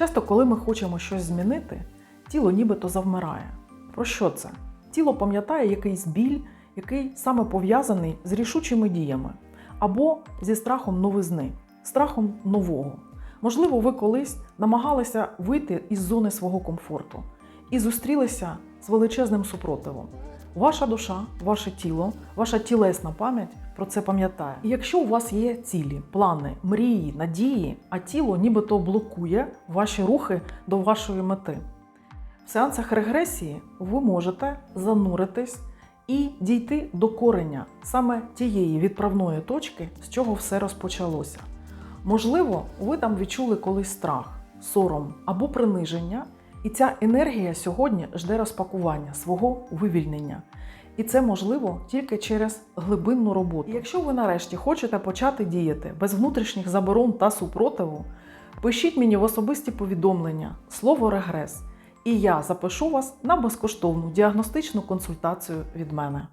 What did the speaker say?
Часто, коли ми хочемо щось змінити, тіло нібито завмирає. Про що це? Тіло пам'ятає якийсь біль, який саме пов'язаний з рішучими діями або зі страхом новизни, страхом нового. Можливо, ви колись намагалися вийти із зони свого комфорту і зустрілися з величезним супротивом. Ваша душа, ваше тіло, ваша тілесна пам'ять про це пам'ятає. І якщо у вас є цілі, плани, мрії, надії, а тіло нібито блокує ваші рухи до вашої мети. В сеансах регресії ви можете зануритись і дійти до кореня саме тієї відправної точки, з чого все розпочалося. Можливо, ви там відчули колись страх, сором або приниження, і ця енергія сьогодні жде розпакування свого вивільнення. І це можливо тільки через глибинну роботу. І якщо ви нарешті хочете почати діяти без внутрішніх заборон та супротиву, пишіть мені в особисті повідомлення слово регрес, і я запишу вас на безкоштовну діагностичну консультацію від мене.